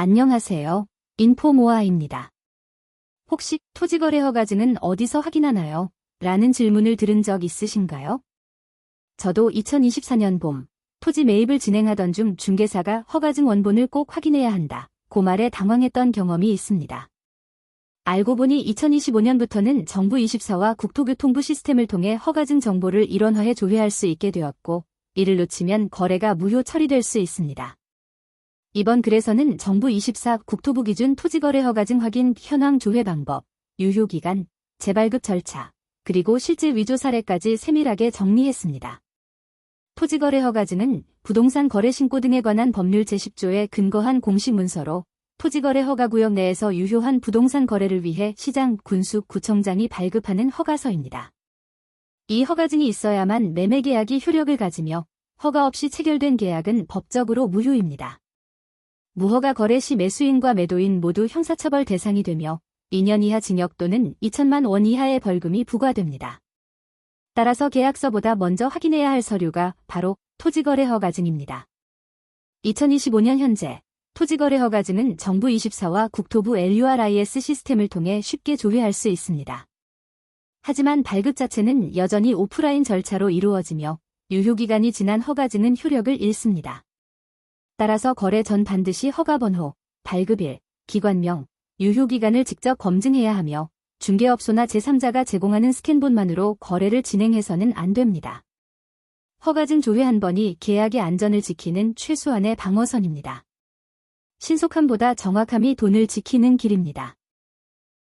안녕하세요. 인포모아입니다. 혹시 토지거래 허가증은 어디서 확인하나요? 라는 질문을 들은 적 있으신가요? 저도 2024년 봄, 토지 매입을 진행하던 중 중개사가 허가증 원본을 꼭 확인해야 한다. 고 말에 당황했던 경험이 있습니다. 알고 보니 2025년부터는 정부 24와 국토교통부 시스템을 통해 허가증 정보를 일원화해 조회할 수 있게 되었고, 이를 놓치면 거래가 무효 처리될 수 있습니다. 이번 글에서는 정부 24 국토부 기준 토지거래 허가증 확인 현황 조회 방법, 유효기간, 재발급 절차, 그리고 실제 위조 사례까지 세밀하게 정리했습니다. 토지거래 허가증은 부동산 거래 신고 등에 관한 법률 제10조에 근거한 공식 문서로 토지거래 허가구역 내에서 유효한 부동산 거래를 위해 시장, 군수, 구청장이 발급하는 허가서입니다. 이 허가증이 있어야만 매매 계약이 효력을 가지며 허가 없이 체결된 계약은 법적으로 무효입니다. 무허가 거래 시 매수인과 매도인 모두 형사처벌 대상이 되며 2년 이하 징역 또는 2천만 원 이하의 벌금이 부과됩니다. 따라서 계약서보다 먼저 확인해야 할 서류가 바로 토지거래 허가증입니다. 2025년 현재 토지거래 허가증은 정부 24와 국토부 LURIS 시스템을 통해 쉽게 조회할 수 있습니다. 하지만 발급 자체는 여전히 오프라인 절차로 이루어지며 유효기간이 지난 허가증은 효력을 잃습니다. 따라서 거래 전 반드시 허가번호, 발급일, 기관명, 유효기간을 직접 검증해야 하며 중개업소나 제3자가 제공하는 스캔본만으로 거래를 진행해서는 안 됩니다. 허가증 조회 한 번이 계약의 안전을 지키는 최소한의 방어선입니다. 신속함보다 정확함이 돈을 지키는 길입니다.